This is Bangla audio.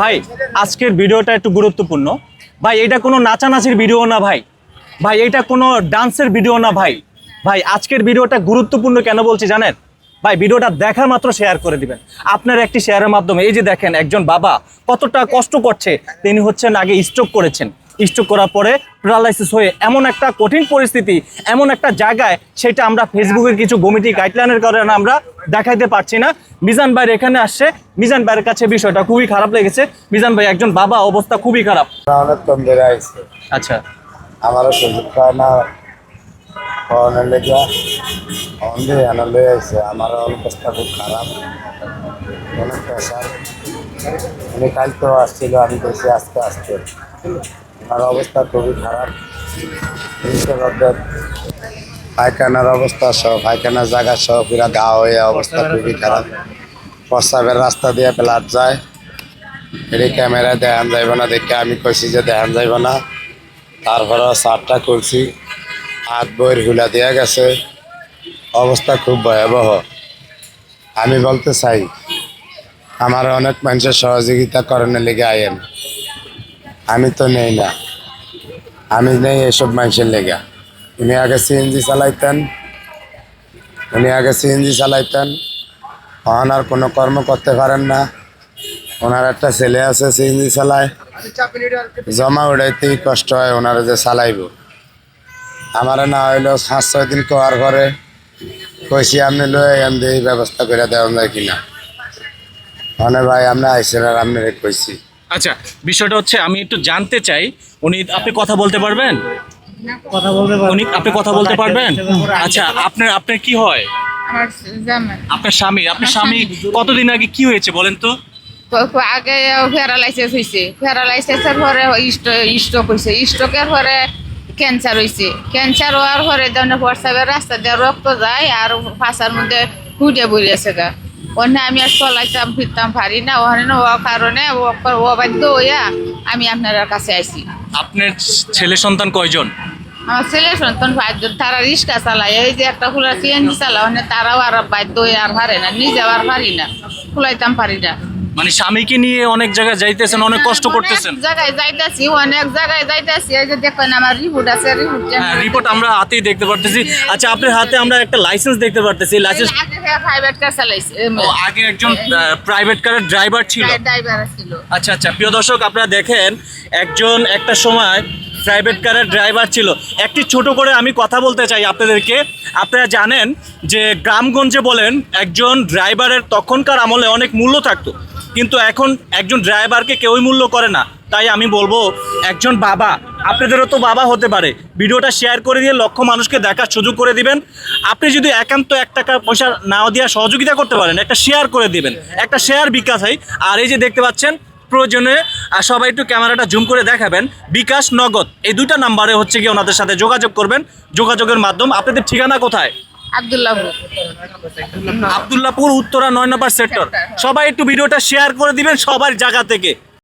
ভাই, আজকের ভিডিওটা একটু গুরুত্বপূর্ণ। ভাই, এটা কোনো নাচানাচির ভিডিও না ভাই। ভাই, এটা কোনো ডান্সের ভিডিও না ভাই। ভাই, আজকের ভিডিওটা গুরুত্বপূর্ণ কেন বলছি জানেন? ভাই, ভিডিওটা দেখার মাত্র শেয়ার করে দিবেন। আপনার একটি শেয়ারের মাধ্যমে, এই যে দেখেন একজন বাবা, কতটা কষ্ট করছে, তিনি হচ্ছেন আগে স্ট্রোক করেছেন। স্ট্রোক করার পরে প্যারালাইসিস হয়ে এমন একটা কঠিন পরিস্থিতি এমন একটা জায়গায় সেটা আমরা ফেসবুকের কিছু কমিটি গাইডলাইনের কারণে আমরা দেখাইতে পারছি না। মিজান ভাইয়ের এখানে আসছে। মিজান ভাইয়ের কাছে বিষয়টা খুবই খারাপ লেগেছে। মিজান ভাই একজন বাবা অবস্থা খুবই খারাপ। আচ্ছা। আমারও সুযোগ পায় না। খাওয়ানোর লেগে অন্ধে আনা লয়ে আইছে আমার অবস্থা খুব খারাপ। অনেক প্রেশার উনি কাল তো আসছিল আমি বলছি আজকে আসতে। আমার অবস্থা খুবই খারাপ। পায়খানার অবস্থা সহ, পায়খানার জায়গা সহ পুরা গা হয়ে অবস্থা খুবই খারাপ। প্রস্রাবের রাস্তা দিয়ে প্লাট যায়। এটি ক্যামেরায় দেখান যাইব না, দেখে আমি কইছি যে দেখান যাইব না। তারপরে সারটা খুলছি হাত বইয়ের হুলা দেওয়া গেছে। অবস্থা খুব ভয়াবহ। আমি বলতে চাই, আমার অনেক মানুষের সহযোগিতা করানোর লেগে আয়েন আমি তো নেই না। আমি নেই এসব মানুষের লেগে। উনি আগে সিএনজি চালাইতেন, উনি আগে সিএনজি চালাইতেন। এখন আর কোনো কর্ম করতে পারেন না। ওনার একটা ছেলে আছে সিএনজি চালায়। জমা উড়াইতেই কষ্ট হয় ওনারা যে চালাইব। আমার না হইলেও পাঁচ ছয় দিন কোয়ার ঘরে কইছি, আপনি লয়ে এখান দিয়ে ব্যবস্থা করে দেওয়া যায় কিনা? মানে ভাই, আপনি আইসেন আর আপনি কইছি। আচ্ছা বিষয়টা হচ্ছে আমি একটু জানতে চাই। উনি আপনি কথা বলতে পারবেন? কথা বলতে উনি আপনি কথা বলতে পারবেন? আচ্ছা আপনার আপনার কি হয়? আপনার স্বামী আপনার স্বামী কতদিন আগে কি হয়েছে বলেন তো? আগে প্যারালাইসিস হয়েছে প্যারালাইসিসের পরে স্ট্রোক হয়েছে স্ট্রোকের পরে ক্যান্সার হয়েছে ক্যান্সার হওয়ার পরে যেন প্রস্রাবের রাস্তা দিয়ে রক্ত যায় আর ফাঁসার মধ্যে ফুটে বলিয়েছে গা। ওখানে আমি আর চলাইতাম ফিরতাম পারি না ওখানে ও কারণে বাধ্য হইয়া আমি আপনার কাছে আইছি। আপনার ছেলে সন্তান কয়জন? আমার ছেলে সন্তান পাঁচজন তারা রিক্সা চালায় এই যে একটা খোলা সিএনজি চালা ওখানে তারাও আর বাধ্য হয়ে আর পারে না নিজে আর পারি না খোলাইতাম পারি না। মানে স্বামীকে নিয়ে অনেক জায়গায় যাইতেছেন অনেক কষ্ট করতেছেন অনেক জায়গায় যাইতাছি অনেক জায়গায় যাইতাছি। এই যে দেখেন আমার রিপোর্ট আছে রিপোর্ট হ্যাঁ রিপোর্ট আমরা হাতেই দেখতে পারতেছি। আচ্ছা আপনার হাতে আমরা একটা লাইসেন্স দেখতে পারতেছি। লাইসেন্স প্রাইভেট কার চালাইছে ও আগে একজন প্রাইভেট কারের ড্রাইভার ছিল। ড্রাইভার ছিল। আচ্ছা আচ্ছা প্রিয় দর্শক আপনারা দেখেন একজন একটা সময় প্রাইভেট কারের ড্রাইভার ছিল। একটি ছোট করে আমি কথা বলতে চাই আপনাদেরকে। আপনারা জানেন যে গ্রামগঞ্জে বলেন, একজন ড্রাইভারের তখনকার আমলে অনেক মূল্য থাকতো। কিন্তু এখন একজন ড্রাইভারকে কেউই মূল্য করে না। তাই আমি বলব, একজন বাবা, আপনাদেরও তো বাবা হতে পারে। ভিডিওটা শেয়ার করে দিয়ে লক্ষ মানুষকে দেখার সুযোগ করে দিবেন। আপনি যদি একান্ত এক টাকা পয়সা না দিয়ে সহযোগিতা করতে পারেন, একটা শেয়ার করে দিবেন। একটা শেয়ার বিকাশ হয়। আর এই যে দেখতে পাচ্ছেন প্রয়োজনে সবাই একটু ক্যামেরাটা জুম করে দেখাবেন। বিকাশ নগদ এই দুইটা নাম্বারে হচ্ছে গিয়ে ওনাদের সাথে যোগাযোগ করবেন। যোগাযোগের মাধ্যম আপনাদের ঠিকানা কোথায়? আবদুল্লাপুর উত্তরা নয় নম্বর সেক্টর। সবাই একটু ভিডিওটা শেয়ার করে দিবেন সবার জায়গা থেকে।